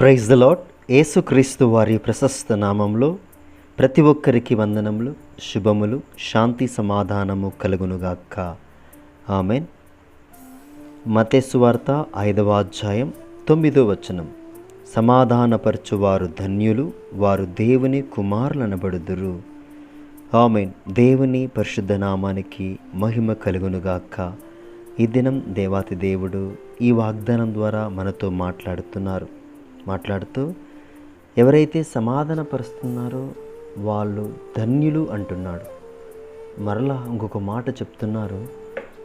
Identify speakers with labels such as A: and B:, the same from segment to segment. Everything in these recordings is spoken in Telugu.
A: ప్రైజ్ ద లాట్ యేసుక్రీస్తు వారి ప్రశస్త నామంలో ప్రతి ఒక్కరికి వందనములు శుభములు శాంతి సమాధానము కలుగునుగాక. ఆమెన్. మతేసు వార్త ఐదవ అధ్యాయం తొమ్మిదో వచనం. సమాధానపరచువారు ధన్యులు వారు దేవుని కుమారులనబడుదురు. ఆమెన్. దేవుని పరిశుద్ధ నామానికి మహిమ కలుగునుగాక. ఈ దినం దేవాతి దేవుడు ఈ వాగ్దానం ద్వారా మనతో మాట్లాడుతున్నారు. మాట్లాడుతూ ఎవరైతే సమాధానపరుస్తున్నారో వాళ్ళు ధన్యులు అంటున్నాడు. మరలా ఇంకొక మాట చెప్తున్నారు.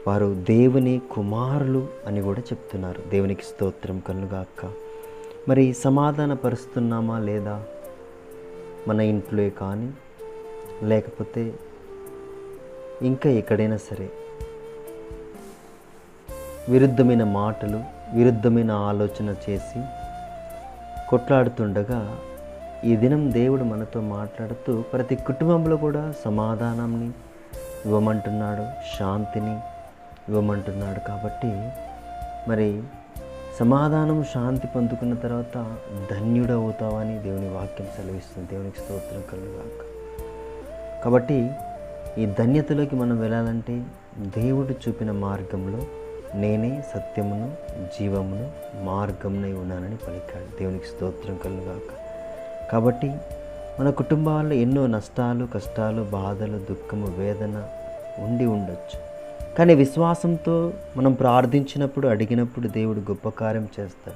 A: వారు దేవుని కుమారులు అని కూడా చెప్తున్నారు. దేవునికి స్తోత్రం కలుగాక. మరి సమాధానపరుస్తున్నామా లేదా? మన ఇంట్లో కానీ లేకపోతే ఇంకా ఎక్కడైనా సరే. విరుద్ధమైన మాటలు విరుద్ధమైన ఆలోచన చేసి కొట్లాడుతుండగా ఈ దినం దేవుడు మనతో మాట్లాడుతూ ప్రతి కుటుంబంలో కూడా సమాధానాన్ని ఇవ్వమంటున్నాడు శాంతిని ఇవ్వమంటున్నాడు కాబట్టి మరి సమాధానం శాంతి పొందుకున్న తర్వాత ధన్యుడవుతావని దేవుని వాక్యం సెలవిస్తుంది. దేవునికి స్తోత్రం కలుగాక. కాబట్టి ఈ ధన్యతలోకి మనం వెళ్ళాలంటే దేవుడు చూపిన మార్గంలో నేనే సత్యమును జీవమును మార్గమునై ఉన్నానని పలికాడు. దేవునికి స్తోత్రం కలుగాక కాబట్టి మన కుటుంబాల్లో ఎన్నో నష్టాలు కష్టాలు బాధలు దుఃఖము వేదన ఉండి ఉండొచ్చు. కానీ విశ్వాసంతో మనం ప్రార్థించినప్పుడు అడిగినప్పుడు దేవుడు గొప్ప కార్యం చేస్తాడు.